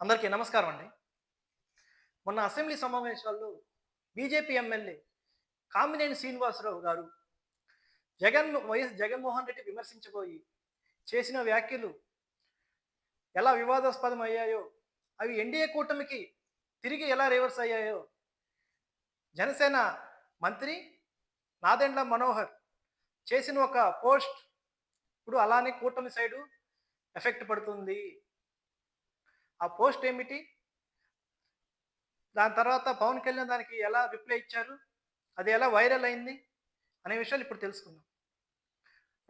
అందరికీ నమస్కారం అండి. మొన్న అసెంబ్లీ సమావేశాల్లో BJP MLA Kamineni Srinivasarao garu Jagan YS Jaganmohan Reddy విమర్శించబోయి చేసిన వ్యాఖ్యలు ఎలా వివాదాస్పదం అయ్యాయో అవి ఎన్డీఏ కూటమికి తిరిగి ఎలా రివర్స్ అయ్యాయో జనసేన మంత్రి నాదెండ్ల మనోహర్ చేసిన ఒక పోస్ట్ ఇప్పుడు అలానే కూటమి సైడు ఎఫెక్ట్ పడుతుంది. ఆ పోస్ట్ ఏమిటి? దాని తర్వాత పవన్ కళ్యాణ్ దానికి ఎలా రిప్లై ఇచ్చారు? అది ఎలా వైరల్ అయింది? అనే విషయాలు ఇప్పుడు తెలుసుకుందాం.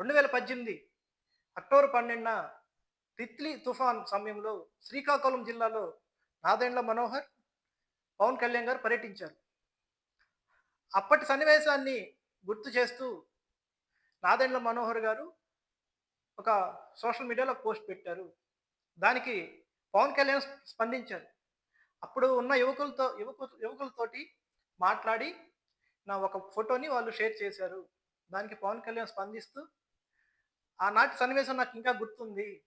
రెండు వేల పద్దెనిమిది అక్టోబర్ పన్నెండున తిత్లీ తుఫాన్ సమయంలో శ్రీకాకుళం జిల్లాలో నాదెండ్ల మనోహర్ పవన్ కళ్యాణ్ గారు పర్యటించారు. అప్పటి సన్నివేశాన్ని గుర్తు చేస్తూ నాదెండ్ల మనోహర్ గారు ఒక సోషల్ మీడియాలో పోస్ట్ పెట్టారు. దానికి పవన్ కళ్యాణ్ స్పందించారు అప్పుడు ఉన్న యువకులతో యువకు యువకులతోటి మాట్లాడి నా ఒక ఫోటోని వాళ్ళు షేర్ చేశారు. దానికి పవన్ కళ్యాణ్ స్పందిస్తూ ఆనాటి సన్నివేశం నాకు ఇంకా గుర్తుంది.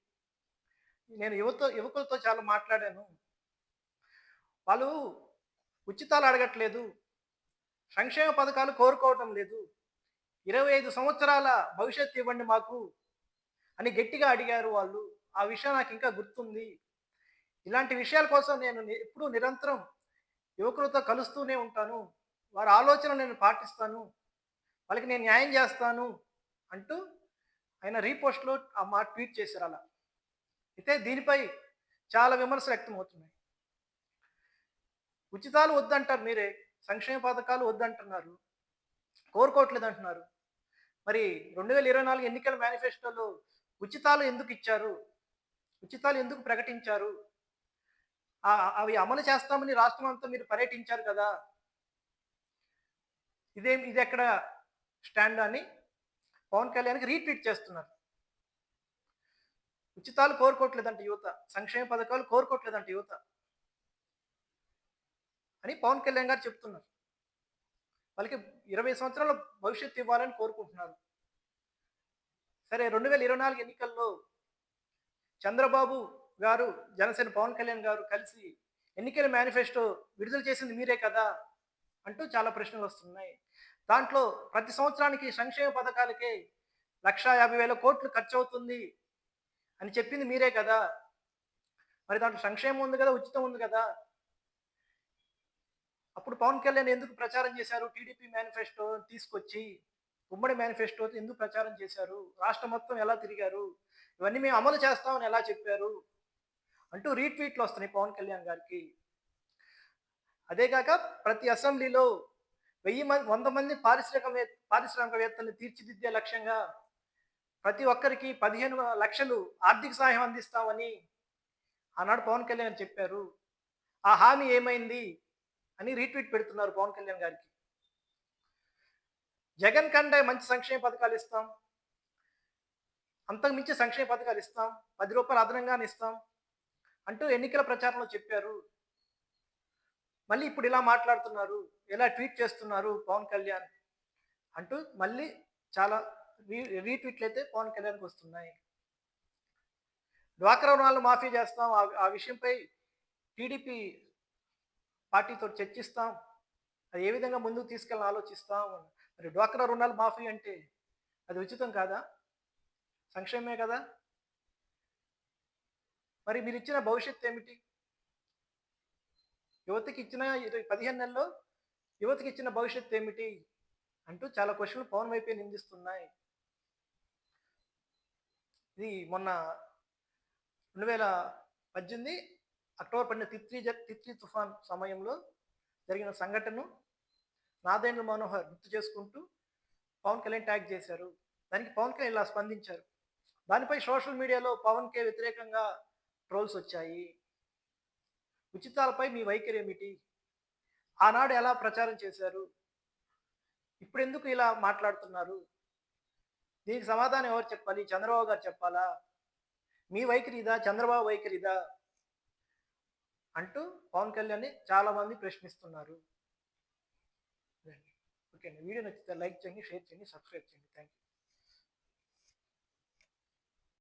నేను యువతో యువకులతో చాలా మాట్లాడాను. వాళ్ళు ఉచితాలు అడగట్లేదు. సంక్షేమ పథకాలు కోరుకోవటం లేదు. ఇరవై ఐదు సంవత్సరాల భవిష్యత్తు ఇవ్వండి మాకు అని గట్టిగా అడిగారు వాళ్ళు. ఆ విషయం నాకు ఇంకా గుర్తుంది. ఇలాంటి విషయాల కోసం నేను ఎప్పుడూ నిరంతరం యువకులతో కలుస్తూనే ఉంటాను. వారి ఆలోచన నేను పాటిస్తాను. వాళ్ళకి నేను న్యాయం చేస్తాను అంటూ ఆయన రీపోస్ట్లో ఆ మాట ట్వీట్ చేశారు అలా. అయితే దీనిపై చాలా విమర్శలు వ్యక్తమవుతున్నాయి. ఉచితాలు వద్దంటారు మీరే సంక్షేమ పథకాలు వద్దంటున్నారు కోరుకోవట్లేదు అంటున్నారు మరి రెండు వేల ఇరవై నాలుగు ఎన్నికల మేనిఫెస్టోలో ఉచితాలు ఎందుకు ఇచ్చారు? ఉచితాలు ఎందుకు ప్రకటించారు? అవి అమలు చేస్తామని రాష్ట్రం అంతా మీరు పర్యటించారు కదా. ఇదేం ఇది ఎక్కడ స్టాండ్ అని పవన్ కళ్యాణ్కి రీట్వీట్ చేస్తున్నారు. ఉచితాలు కోరుకోవట్లేదంట యువత సంక్షేమ పథకాలు కోరుకోవట్లేదంట యువత అని పవన్ కళ్యాణ్ గారు చెప్తున్నారు. వాళ్ళకి ఇరవై సంవత్సరాల భవిష్యత్తు ఇవ్వాలని కోరుకుంటున్నారు. సరే రెండు వేల ఇరవై నాలుగు ఎన్నికల్లో చంద్రబాబు గారు జనసేన పవన్ కళ్యాణ్ గారు కలిసి ఎన్నికల మేనిఫెస్టో విడుదల చేసింది మీరే కదా అంటూ చాలా ప్రశ్నలు వస్తున్నాయి. దాంట్లో ప్రతి సంవత్సరానికి సంక్షేమ పథకాలకే లక్ష యాభై వేల కోట్లు ఖర్చు అవుతుంది అని చెప్పింది మీరే కదా. మరి దాంట్లో సంక్షేమం ఉంది కదా ఉచితం ఉంది కదా? అప్పుడు పవన్ కళ్యాణ్ ఎందుకు ప్రచారం చేశారు? టీడీపీ మేనిఫెస్టో తీసుకొచ్చి ఉమ్మడి మేనిఫెస్టో ఎందుకు ప్రచారం చేశారు? రాష్ట్రం మొత్తం ఎలా తిరిగారు? ఇవన్నీ మేము అమలు చేస్తామని ఎలా చెప్పారు? అంటూ రీట్వీట్లు వస్తున్నాయి పవన్ కళ్యాణ్ గారికి. అదేకాక ప్రతి అసెంబ్లీలో వెయ్యి మంది వంద మంది పారిశ్రామిక పారిశ్రామికవేత్తలను తీర్చిదిద్దే లక్ష్యంగా ప్రతి ఒక్కరికి పదిహేను లక్షలు ఆర్థిక సహాయం అందిస్తామని ఆనాడు పవన్ కళ్యాణ్ చెప్పారు. ఆ హామీ ఏమైంది అని రీట్వీట్ పెడుతున్నారు పవన్ కళ్యాణ్ గారికి. జగన్ కంటే మంచి సంక్షేమ పథకాలు ఇస్తాం. అంతకు మించి సంక్షేమ పథకాలు ఇస్తాం. పది రూపాయలు అదనంగానే ఇస్తాం. అంటూ ఎన్నికల ప్రచారంలో చెప్పారు. మళ్ళీ ఇప్పుడు ఇలా మాట్లాడుతున్నారు ఇలా ట్వీట్ చేస్తున్నారు పవన్ కళ్యాణ్ అంటూ మళ్ళీ చాలా రీ రీట్వీట్లు అయితే పవన్ కళ్యాణ్కి వస్తున్నాయి. డ్వాక్రా రుణాలు మాఫీ చేస్తాం ఆ- విషయంపై టీడీపీ పార్టీతో చర్చిస్తాం అది ఏ విధంగా ముందుకు తీసుకెళ్ళి ఆలోచిస్తాం. మరి డ్వాక్రా రుణాలు మాఫీ అంటే అది ఉచితం కాదా? సంక్షేమమే కదా? మరి మీరు ఇచ్చిన భవిష్యత్ ఏమిటి? యువతకి ఇచ్చిన ఇరవై పదిహేను నెలల్లో యువతకి ఇచ్చిన భవిష్యత్ ఏమిటి? అంటూ చాలా క్వశ్చన్లు పవన్ వైపే నిందిస్తున్నాయి. ఇది మొన్న రెండు వేల పద్దెనిమిది అక్టోబర్ పన్నెండు తిత్లీ జ- తిత్లీ తుఫాన్ సమయంలో జరిగిన సంఘటనను నాదేంద్ర మనోహర్ గుర్తు చేసుకుంటూ పవన్ కళ్యాణ్ ట్యాగ్ చేశారు. దానికి పవన్ కళ్యాణ్ ఇలా స్పందించారు. దానిపై సోషల్ మీడియాలో పవన్కే వ్యతిరేకంగా ట్రోల్స్ వచ్చాయి. ఉచితాలపై మీ వైఖరి ఏమిటి? ఆనాడు ఎలా ప్రచారం చేశారు? ఇప్పుడు ఎందుకు ఇలా మాట్లాడుతున్నారు? దీనికి సమాధానం ఎవరు చెప్పాలి? చంద్రబాబు గారు చెప్పాలా? మీ వైఖరి ఇదా? చంద్రబాబు వైఖరి ఇదా? అంటూ పవన్ కళ్యాణ్ని చాలామంది ప్రశ్నిస్తున్నారు. ఓకే అండి వీడియో నచ్చితే లైక్ చేయండి షేర్ చేయండి సబ్స్క్రైబ్ చేయండి. Thank you